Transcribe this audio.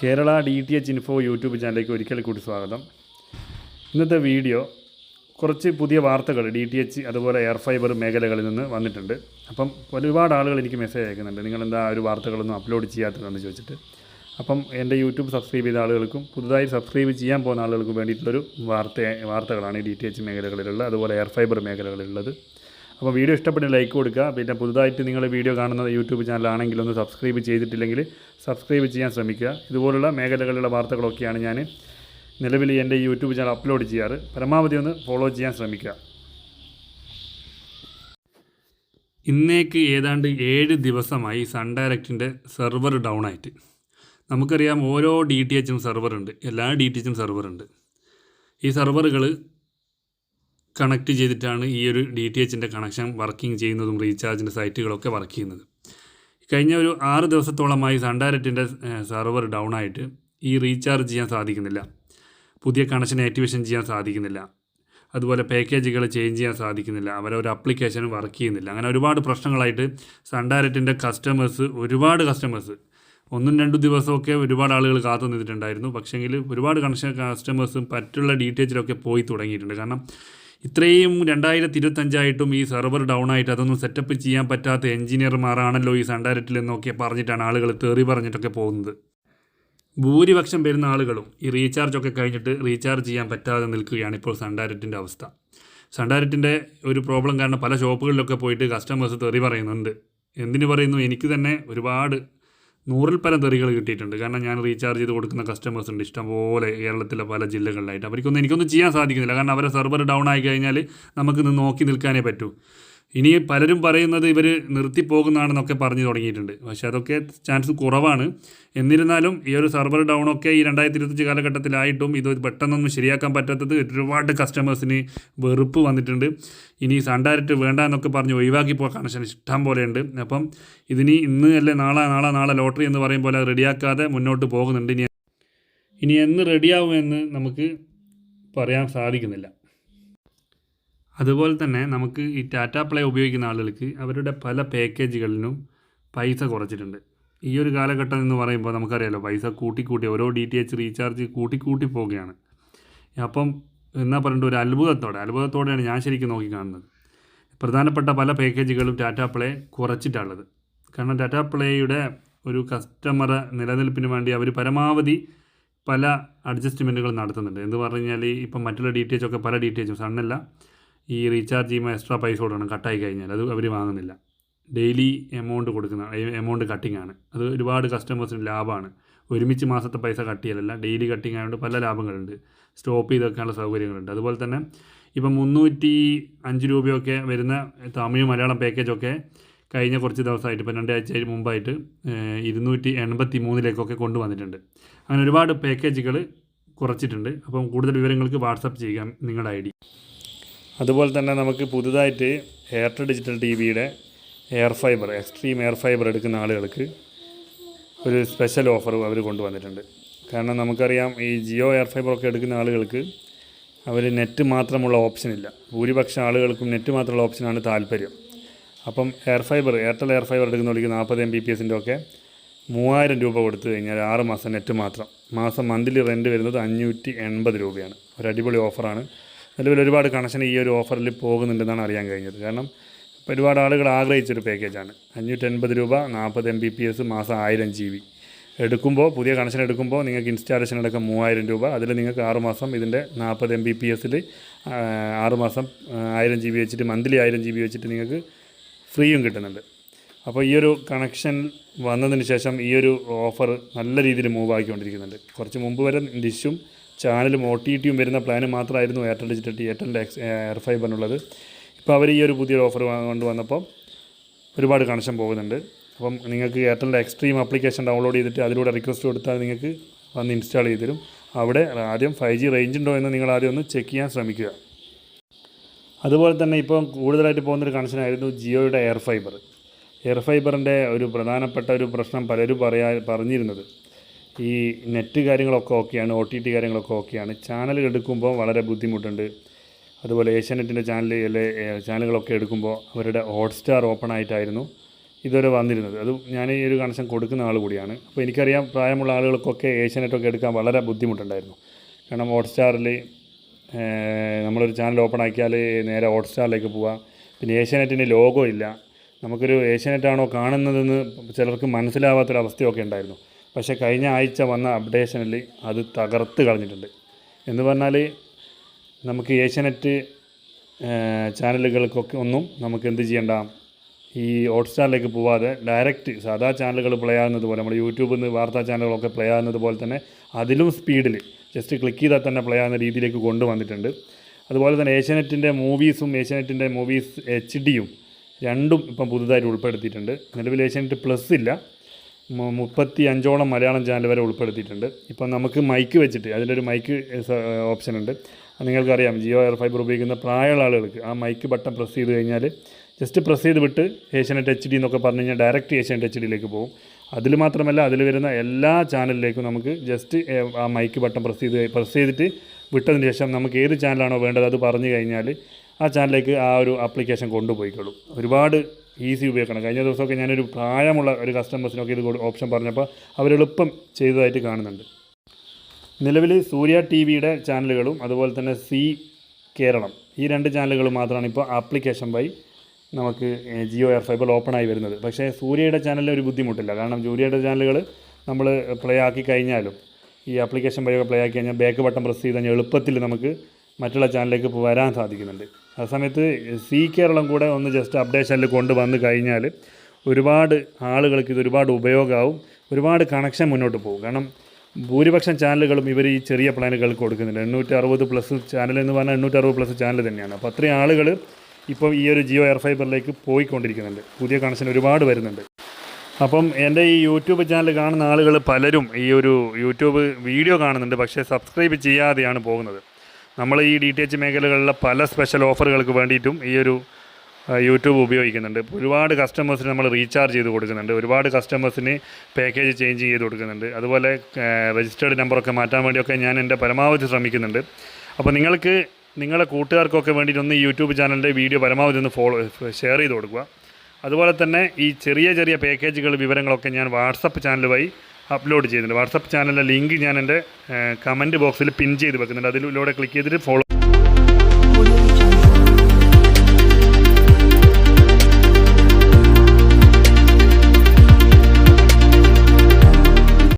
Kerala D T H info YouTube ചാനലിലേക്ക് ഒരിക്കൽ കൂടി സ്വാഗതം. ഇന്നത്തെ വീഡിയോ കുറച്ച് പുതിയ വാർത്തകൾ ഡി ടി എച്ച് അതുപോലെ എയർ ഫൈബർ മേഖലകളിൽ നിന്ന് വന്നിട്ടുണ്ട്. അപ്പം ഒരുപാട് ആളുകൾ എനിക്ക് മെസ്സേജ് അയക്കുന്നുണ്ട്. നിങ്ങളെന്താ ഒരു വാർത്തകളൊന്നും അപ്ലോഡ് ചെയ്യാത്തതെന്ന് ചോദിച്ചിട്ട്. അപ്പം എന്റെ യൂട്യൂബ് സബ്സ്ക്രൈബ് ചെയ്ത ആളുകൾക്കും പുതുതായി സബ്സ്ക്രൈബ് ചെയ്യാൻ പോകുന്ന ആളുകൾക്കും വേണ്ടിയിട്ടുള്ളൊരു വാർത്ത വാർത്തകളാണ് ഈ ഡി ടി എച്ച് മേഖലകളിലുള്ള അതുപോലെ എയർ ഫൈബർ മേഖലകളിലുള്ളത്. അപ്പോൾ വീഡിയോ ഇഷ്ടപ്പെട്ട് ലൈക്ക് കൊടുക്കുക. പിന്നെ പുതുതായിട്ട് നിങ്ങൾ വീഡിയോ കാണുന്ന യൂട്യൂബ് ചാനലാണെങ്കിൽ ഒന്ന് സബ്സ്ക്രൈബ് ചെയ്തിട്ടില്ലെങ്കിൽ സബ്സ്ക്രൈബ് ചെയ്യാൻ ശ്രമിക്കുക. ഇതുപോലുള്ള മേഖലകളിലുള്ള വാർത്തകളൊക്കെയാണ് ഞാൻ നിലവിൽ എന്റെ യൂട്യൂബ് ചാനൽ അപ്ലോഡ് ചെയ്യാറ്. പരമാവധി ഒന്ന് ഫോളോ ചെയ്യാൻ ശ്രമിക്കുക. ഇന്നേക്ക് ഏതാണ്ട് ഏഴ് ദിവസമായി സൺ ഡയറക്റ്റിന്റെ സെർവർ ഡൗൺ ആയിട്ട് നമുക്കറിയാം ഓരോ ഡി ടി എച്ചും സെർവറുണ്ട്. എല്ലാ ഡി ടി എച്ചും സെർവറുണ്ട്. ഈ സെർവറുകൾ കണക്ട് ചെയ്തിട്ടാണ് ഈ ഒരു ഡി ടി എച്ചിന്റെ കണക്ഷൻ വർക്കിംഗ് ചെയ്യുന്നതും റീചാർജിന്റെ സൈറ്റുകളൊക്കെ വർക്ക് ചെയ്യുന്നത്. കഴിഞ്ഞ ഒരു ആറ് ദിവസത്തോളമായി സൺഡയറക്റ്റിന്റെ സെർവർ ഡൗൺ ആയിട്ട് ഈ റീചാർജ് ചെയ്യാൻ സാധിക്കുന്നില്ല. പുതിയ കണക്ഷൻ ആക്ടിവേഷൻ ചെയ്യാൻ സാധിക്കുന്നില്ല. അതുപോലെ പാക്കേജുകൾ ചേഞ്ച് ചെയ്യാൻ സാധിക്കുന്നില്ല. അവരെ ഒരു അപ്ലിക്കേഷൻ വർക്ക് ചെയ്യുന്നില്ല. അങ്ങനെ ഒരുപാട് പ്രശ്നങ്ങളായിട്ട് സൺഡയറക്റ്റിന്റെ കസ്റ്റമേഴ്സ് ഒരുപാട് കസ്റ്റമേഴ്സ് ഒന്നും രണ്ടും ദിവസമൊക്കെ ഒരുപാട് ആളുകൾ കാത്തു നിന്നിട്ടുണ്ടായിരുന്നു. പക്ഷേങ്കിൽ ഒരുപാട് കണക്ഷൻ കസ്റ്റമേഴ്സും മറ്റുള്ള ഡീറ്റെയിൽസിലൊക്കെ പോയി തുടങ്ങിയിട്ടുണ്ട്. കാരണം ഇത്രയും രണ്ടായിരത്തി ഇരുപത്തഞ്ചായിട്ടും ഈ സെർവർ ഡൗൺ ആയിട്ട് അതൊന്നും സെറ്റപ്പ് ചെയ്യാൻ പറ്റാത്ത എഞ്ചിനീയർമാരാണല്ലോ ഈ സണ്ടാരറ്റിൽ എന്നൊക്കെ പറഞ്ഞിട്ടാണ് ആളുകൾ തെറി പറഞ്ഞിട്ടൊക്കെ പോകുന്നത്. ഭൂരിപക്ഷം വരുന്ന ആളുകളും ഈ റീചാർജ് ഒക്കെ കഴിഞ്ഞിട്ട് റീചാർജ് ചെയ്യാൻ പറ്റാതെ നിൽക്കുകയാണ് ഇപ്പോൾ സണ്ടാരറ്റിന്റെ അവസ്ഥ. സണ്ടാരറ്റിന്റെ ഒരു പ്രോബ്ലം കാരണം പല ഷോപ്പുകളിലൊക്കെ പോയിട്ട് കസ്റ്റമേഴ്സ് തെറി പറയുന്നുണ്ട്. എന്തിനു പറയുന്നു? എനിക്ക് തന്നെ ഒരുപാട് നൂറിൽ പരം തെറികൾ കിട്ടിയിട്ടുണ്ട്. കാരണം ഞാൻ റീചാർജ് ചെയ്ത് കൊടുക്കുന്ന കസ്റ്റമേഴ്സ് ഉണ്ട്. ഇഷ്ടംപോലെ കേരളത്തിലെ പല ജില്ലകളിലായിട്ട്. അവർക്കൊന്നും എനിക്കൊന്നും ചെയ്യാൻ സാധിക്കുന്നില്ല. കാരണം അവരെ സെർവർ ഡൗൺ ആയി കഴിഞ്ഞാൽ നമുക്ക് നോക്കി നിൽക്കാനേ പറ്റൂ. ഇനി പലരും പറയുന്നത് ഇവർ നിർത്തിപ്പോകുന്നതാണെന്നൊക്കെ പറഞ്ഞു തുടങ്ങിയിട്ടുണ്ട്. പക്ഷെ അതൊക്കെ ചാൻസ് കുറവാണ്. എന്നിരുന്നാലും ഈ ഒരു സെർവർ ഡൗൺ ഒക്കെ ഈ രണ്ടായിരത്തി ഇരുപത്തഞ്ച് കാലഘട്ടത്തിലായിട്ടും ഇത് പെട്ടെന്നൊന്നും ശരിയാക്കാൻ പറ്റാത്തത് ഒരുപാട് കസ്റ്റമേഴ്സിന് വെറുപ്പ് വന്നിട്ടുണ്ട്. ഇനി ഡയറക്റ്റ് വേണ്ട എന്നൊക്കെ പറഞ്ഞ് ഒഴിവാക്കി പോകാൻ കണക്ഷൻ ഇഷ്ടം പോലെയുണ്ട്. അപ്പം ഇതിനി ഇന്ന് അല്ലെ നാളെ നാളെ നാളെ ലോട്ടറി എന്ന് പറയും പോലെ റെഡിയാക്കാതെ മുന്നോട്ട് പോകുന്നുണ്ട്. ഇനി ഇനി എന്ന് റെഡിയാവുമെന്ന് നമുക്ക് പറയാൻ സാധിക്കുന്നില്ല. അതുപോലെ തന്നെ നമുക്ക് ഈ ടാറ്റ പ്ലേ ഉപയോഗിക്കുന്ന ആളുകൾക്ക് അവരുടെ പല പാക്കേജുകളിലും പൈസ കുറച്ചിട്ടുണ്ട്. ഈ ഒരു കാലഘട്ടം എന്ന് പറയുമ്പോൾ നമുക്കറിയാലോ പൈസ കൂട്ടിക്കൂട്ടി ഓരോ ഡി ടി എച്ച് റീചാർജ് കൂട്ടിക്കൂട്ടി പോവുകയാണ്. അപ്പം എന്നാ പറഞ്ഞിട്ട് ഒരു അത്ഭുതത്തോടെ അത്ഭുതത്തോടെയാണ് ഞാൻ ശരിക്കും നോക്കി കാണുന്നത്. പ്രധാനപ്പെട്ട പല പാക്കേജുകളും ടാറ്റ പ്ലേ കുറച്ചിട്ടുള്ളത്. കാരണം ടാറ്റ പ്ലേയുടെ ഒരു കസ്റ്റമർ നിലനിൽപ്പിന് വേണ്ടി അവർ പരമാവധി പല അഡ്ജസ്റ്റ്മെന്റുകൾ നടത്തുന്നുണ്ട്. എന്ന് പറഞ്ഞു കഴിഞ്ഞാൽ ഇപ്പം മറ്റുള്ള ഡി ഒക്കെ പല ഡി ടി സണ്ണല്ല. ഈ റീചാർജ് ചെയ്യുമ്പോൾ എക്സ്ട്രാ പൈസ കൊടുക്കണം കട്ടായി കഴിഞ്ഞാൽ. അത് അവർ വാങ്ങുന്നില്ല. ഡെയിലി എമൗണ്ട് കൊടുക്കുന്ന എമൗണ്ട് കട്ടിംഗ് ആണ്. അത് ഒരുപാട് കസ്റ്റമേഴ്സിന് ലാഭമാണ് ഒരുമിച്ച് മാസത്തെ പൈസ കട്ട് ചെയ്യലല്ല ഡെയിലി കട്ടിംഗ് ആയതുകൊണ്ട് പല ലാഭങ്ങളുണ്ട്. സ്റ്റോപ്പ് ചെയ്ത് വെക്കാനുള്ള സൗകര്യങ്ങളുണ്ട്. അതുപോലെ തന്നെ ഇപ്പം മുന്നൂറ്റി അഞ്ച് രൂപയൊക്കെ വരുന്ന തമിഴ് മലയാളം പാക്കേജൊക്കെ കഴിഞ്ഞ കുറച്ച് ദിവസമായിട്ട് ഇപ്പം രണ്ടാഴ്ച മുമ്പായിട്ട് ഇരുന്നൂറ്റി എൺപത്തി മൂന്നിലേക്കൊക്കെ കൊണ്ടുവന്നിട്ടുണ്ട്. അങ്ങനെ ഒരുപാട് പാക്കേജുകൾ കുറച്ചിട്ടുണ്ട്. അപ്പം കൂടുതൽ വിവരങ്ങൾക്ക് വാട്സപ്പ് ചെയ്യുക നിങ്ങളുടെ ഐ ഡി. അതുപോലെ തന്നെ നമുക്ക് പുതുതായിട്ട് എയർടെൽ ഡിജിറ്റൽ ടി വിയുടെ air fibre Xstream air fibre എടുക്കുന്ന ആളുകൾക്ക് ഒരു സ്പെഷ്യൽ ഓഫർ അവർ കൊണ്ടുവന്നിട്ടുണ്ട്. കാരണം നമുക്കറിയാം ഈ ജിയോ എയർ ഫൈബർ ഒക്കെ എടുക്കുന്ന ആളുകൾക്ക് അവർ നെറ്റ് മാത്രമുള്ള ഓപ്ഷൻ ഇല്ല. ഭൂരിപക്ഷം ആളുകൾക്കും നെറ്റ് മാത്രമുള്ള ഓപ്ഷനാണ് താല്പര്യം. അപ്പം air fibre Airtel air fibre എടുക്കുന്നവർക്ക് നാൽപ്പത് എം ബി പി എസിന്റെ ഒക്കെ മൂവായിരം രൂപ കൊടുത്തു കഴിഞ്ഞാൽ ആറ് മാസം നെറ്റ് മാത്രം. മാസം മന്ത്ലി റെന്റ് വരുന്നത് അഞ്ഞൂറ്റി എൺപത് രൂപയാണ്. ഒരു അടിപൊളി ഓഫറാണ് നിലവിൽ ഒരുപാട് കണക്ഷൻ ഈ ഒരു ഓഫറിൽ പോകുന്നുണ്ടെന്നാണ് അറിയാൻ കഴിഞ്ഞത്. കാരണം ഇപ്പോൾ ഒരുപാട് ആളുകൾ ആഗ്രഹിച്ചൊരു പാക്കേജാണ് അഞ്ഞൂറ്റി എൺപത് രൂപ നാൽപ്പത് എം ബി പി എസ് മാസം ആയിരം ജി ബി എടുക്കുമ്പോൾ പുതിയ കണക്ഷൻ എടുക്കുമ്പോൾ നിങ്ങൾക്ക് ഇൻസ്റ്റാളേഷൻ അടക്കം മൂവായിരം രൂപ. അതിൽ നിങ്ങൾക്ക് ആറുമാസം ഇതിന്റെ നാൽപ്പത് എം ബി പി എസിൽ ആറുമാസം ആയിരം ജി ബി വെച്ചിട്ട് മന്ത്ലി ആയിരം ജി ബി വെച്ചിട്ട് നിങ്ങൾക്ക് ഫ്രീയും കിട്ടുന്നുണ്ട്. അപ്പോൾ ഈ ഒരു കണക്ഷൻ വന്നതിന് ശേഷം ഈ ഒരു ഓഫർ നല്ല രീതിയിൽ മൂവ് ആക്കിക്കൊണ്ടിരിക്കുന്നുണ്ട് കുറച്ച് മുമ്പ് വരെ ഡിഷും ചാനലും ഒ ടി ടിയും വരുന്ന പ്ലാന് മാത്രമായിരുന്നു എയർടെൽ ഡിജിറ്റൽ ടി എയർടെലിന്റെ എക്സ് എയർ ഫൈബറിനുള്ളത് ഇപ്പോൾ അവർ ഈ ഒരു പുതിയൊരു ഓഫർ കൊണ്ടുവന്നപ്പോൾ ഒരുപാട് കണക്ഷൻ പോകുന്നുണ്ട്. അപ്പം നിങ്ങൾക്ക് എയർടെലിന്റെ എക്സ്ട്രീം ആപ്ലിക്കേഷൻ ഡൗൺലോഡ് ചെയ്തിട്ട് അതിലൂടെ റിക്വസ്റ്റ് കൊടുത്താൽ നിങ്ങൾക്ക് വന്ന് ഇൻസ്റ്റാൾ ചെയ്ത് തരും അവിടെ ആദ്യം ഫൈവ് ജി റേഞ്ച് ഉണ്ടോ എന്ന് നിങ്ങൾ ആദ്യം ഒന്ന് ചെക്ക് ചെയ്യാൻ ശ്രമിക്കുക. അതുപോലെ തന്നെ ഇപ്പം കൂടുതലായിട്ട് പോകുന്നൊരു കണക്ഷനായിരുന്നു ജിയോയുടെ എയർ ഫൈബർ എയർ ഫൈബറിന്റെ ഒരു പ്രധാനപ്പെട്ട ഒരു പ്രശ്നം പലരും പറയാ പറഞ്ഞിരുന്നത്. ഈ നെറ്റ് കാര്യങ്ങളൊക്കെ ഓക്കെയാണ് ഒ ടി ടി കാര്യങ്ങളൊക്കെ ഓക്കെയാണ്. ചാനൽ എടുക്കുമ്പോൾ വളരെ ബുദ്ധിമുട്ടുണ്ട്. അതുപോലെ ഏഷ്യാനെറ്റിന്റെ ചാനൽ ചാനലുകളൊക്കെ എടുക്കുമ്പോൾ അവരുടെ ഹോട്ട്സ്റ്റാർ ഓപ്പൺ ആയിട്ടായിരുന്നു ഇതുവരെ വന്നിരുന്നത്. അത് ഞാൻ ഈ ഒരു കണക്ഷൻ കൊടുക്കുന്ന ആൾ കൂടിയാണ്. അപ്പോൾ എനിക്കറിയാം പ്രായമുള്ള ആളുകൾക്കൊക്കെ ഏഷ്യാനെറ്റൊക്കെ എടുക്കാൻ വളരെ ബുദ്ധിമുട്ടുണ്ടായിരുന്നു. കാരണം ഹോട്ട്സ്റ്റാറിൽ നമ്മളൊരു ചാനൽ ഓപ്പൺ ആക്കിയാൽ നേരെ ഹോട്ട്സ്റ്റാറിലേക്ക് പോവാം. പിന്നെ ഏഷ്യാനെറ്റിന്റെ ലോഗോ ഇല്ല. നമുക്കൊരു ഏഷ്യാനെറ്റാണോ കാണുന്നതെന്ന് ചിലർക്ക് മനസ്സിലാവാത്തൊരവസ്ഥയൊക്കെ ഉണ്ടായിരുന്നു. പക്ഷേ കഴിഞ്ഞ ആഴ്ച വന്ന അപ്ഡേഷനിൽ അത് തകർത്ത് കളഞ്ഞിട്ടുണ്ട്. എന്ന് പറഞ്ഞാൽ നമുക്ക് ഏഷ്യാനെറ്റ് ചാനലുകൾക്കൊക്കെ ഒന്നും നമുക്ക് എന്ത് ചെയ്യണ്ട? ഈ ഹോട്ട്സ്റ്റാറിലേക്ക് പോവാതെ ഡയറക്റ്റ് സാധാ ചാനലുകൾ പ്ലേ ആകുന്നത് പോലെ നമ്മൾ യൂട്യൂബിൽ നിന്ന് വാർത്താ ചാനലുകളൊക്കെ പ്ലേ ആകുന്നത് പോലെ തന്നെ അതിലും സ്പീഡിൽ ജസ്റ്റ് ക്ലിക്ക് ചെയ്താൽ തന്നെ പ്ലേ ആകുന്ന രീതിയിലേക്ക് കൊണ്ടുവന്നിട്ടുണ്ട്. അതുപോലെ തന്നെ ഏഷ്യാനെറ്റിന്റെ മൂവീസും ഏഷ്യാനെറ്റിന്റെ മൂവീസ് എച്ച് ഡിയും രണ്ടും ഇപ്പം പുതുതായിട്ട് ഉൾപ്പെടുത്തിയിട്ടുണ്ട്. നിലവിൽ ഏഷ്യാനെറ്റ് പ്ലസ് ഇല്ല. മുപ്പത്തി അഞ്ചോളം മലയാളം ചാനൽ വരെ ഉൾപ്പെടുത്തിയിട്ടുണ്ട്. ഇപ്പം നമുക്ക് മൈക്ക് വെച്ചിട്ട് അതിലൊരു മൈക്ക് ഓപ്ഷൻ ഉണ്ട്. നിങ്ങൾക്കറിയാം ജിയോ എയർ ഫൈബർ ഉപയോഗിക്കുന്ന പ്രായമുള്ള ആളുകൾക്ക് ആ മൈക്ക് ബട്ടൺ പ്രസ് ചെയ്ത് കഴിഞ്ഞാൽ ജസ്റ്റ് പ്രസ് ചെയ്ത് വിട്ട് ഏഷ്യനെറ്റ് എച്ച് ഡി എന്നൊക്കെ പറഞ്ഞു കഴിഞ്ഞാൽ ഡയറക്റ്റ് ഏഷ്യനെറ്റ് എച്ച് ഡിയിലേക്ക് പോകും. അതിൽ മാത്രമല്ല അതിൽ വരുന്ന എല്ലാ ചാനലിലേക്കും നമുക്ക് ജസ്റ്റ് ആ മൈക്ക് ബട്ടൺ പ്രസ് ചെയ്ത് പ്രസ് ചെയ്തിട്ട് വിട്ടതിന് ശേഷം നമുക്ക് ഏത് ചാനലാണോ വേണ്ടത് അത് പറഞ്ഞു കഴിഞ്ഞാൽ ആ ചാനലിലേക്ക് ആ ഒരു ആപ്ലിക്കേഷൻ കൊണ്ടുപോയിക്കോളും. ഒരുപാട് ഈസി ഉപയോഗിക്കണം. കഴിഞ്ഞ ദിവസമൊക്കെ ഞാനൊരു പ്രായമുള്ള ഒരു കസ്റ്റമേഴ്സിനൊക്കെ ഇത് ഓപ്ഷൻ പറഞ്ഞപ്പോൾ അവരെളുപ്പം ചെയ്തതായിട്ട് കാണുന്നുണ്ട്. നിലവിൽ സൂര്യ ടി വിയുടെ ചാനലുകളും അതുപോലെ തന്നെ സി കേരളം ഈ രണ്ട് ചാനലുകൾ മാത്രമാണ് ഇപ്പോൾ ആപ്ലിക്കേഷൻ വഴി നമുക്ക് ജിയോ എയർ ഫൈബർ ഓപ്പൺ ആയി വരുന്നത്. പക്ഷേ സൂര്യയുടെ ചാനലിൽ ഒരു ബുദ്ധിമുട്ടില്ല. കാരണം സൂര്യയുടെ ചാനലുകൾ നമ്മൾ പ്ലേ ആക്കി കഴിഞ്ഞാലും ഈ ആപ്ലിക്കേഷൻ വഴിയൊക്കെ പ്ലേ ആക്കി കഴിഞ്ഞാൽ ബാക്ക് ബട്ടൺ പ്രസ് ചെയ്ത് കഴിഞ്ഞാൽ എളുപ്പത്തിൽ നമുക്ക് മറ്റുള്ള ചാനലിലേക്ക് വരാൻ സാധിക്കുന്നുണ്ട്. ആ സമയത്ത് സി കേരളം കൂടെ ഒന്ന് ജസ്റ്റ് അപ്ഡേഷനിൽ കൊണ്ടുവന്ന് കഴിഞ്ഞാൽ ഒരുപാട് ആളുകൾക്ക് ഇത് ഒരുപാട് ഉപയോഗമാവും. ഒരുപാട് കണക്ഷൻ മുന്നോട്ട് പോകും. കാരണം ഭൂരിപക്ഷം ചാനലുകളും ഇവർ ഈ ചെറിയ പ്ലാനുകൾ കൊടുക്കുന്നുണ്ട് എണ്ണൂറ്റി അറുപത് പ്ലസ് ചാനൽ എന്ന് പറഞ്ഞാൽ എണ്ണൂറ്റി അറുപത് പ്ലസ് ചാനൽ തന്നെയാണ്. അപ്പോൾ അത്രയും ആളുകൾ ഇപ്പോൾ ഈ ഒരു ജിയോ എയർ ഫൈബറിലേക്ക് പോയിക്കൊണ്ടിരിക്കുന്നുണ്ട്. പുതിയ കണക്ഷൻ ഒരുപാട് വരുന്നുണ്ട്. അപ്പം എന്റെ ഈ യൂട്യൂബ് ചാനൽ കാണുന്ന ആളുകൾ പലരും ഈ ഒരു യൂട്യൂബ് വീഡിയോ കാണുന്നുണ്ട്. പക്ഷേ സബ്സ്ക്രൈബ് ചെയ്യാതെയാണ് പോകുന്നത്. നമ്മൾ ഈ ഡി ടി എച്ച് മേഖലകളിലെ പല സ്പെഷ്യൽ ഓഫറുകൾക്ക് വേണ്ടിയിട്ടും ഈ ഒരു യൂട്യൂബ് ഉപയോഗിക്കുന്നുണ്ട്. ഒരുപാട് കസ്റ്റമേഴ്സിന് നമ്മൾ റീചാർജ് ചെയ്ത് കൊടുക്കുന്നുണ്ട്. ഒരുപാട് കസ്റ്റമേഴ്സിന് പാക്കേജ് ചേഞ്ച് ചെയ്ത് കൊടുക്കുന്നുണ്ട്. അതുപോലെ രജിസ്റ്റേർഡ് നമ്പറൊക്കെ മാറ്റാൻ വേണ്ടിയൊക്കെ ഞാൻ എന്റെ പരമാവധി ശ്രമിക്കുന്നുണ്ട്. അപ്പോൾ നിങ്ങൾക്ക് നിങ്ങളെ കൂട്ടുകാർക്കൊക്കെ വേണ്ടിയിട്ട് ഒന്ന് യൂട്യൂബ് ചാനലിന്റെ വീഡിയോ പരമാവധി ഒന്ന് ഫോളോ ഷെയർ ചെയ്ത് കൊടുക്കുക. അതുപോലെ തന്നെ ഈ ചെറിയ ചെറിയ പാക്കേജുകൾ വിവരങ്ങളൊക്കെ ഞാൻ വാട്സപ്പ് ചാനൽ വഴി അപ്ലോഡ് ചെയ്യുന്നുണ്ട്. വാട്സപ്പ് ചാനലിലെ ലിങ്ക് ഞാൻ എന്റെ കമന്റ് ബോക്സിൽ പിൻ ചെയ്ത് വെക്കുന്നുണ്ട്. അതിലൂടെ ക്ലിക്ക് ചെയ്തിട്ട് ഫോളോ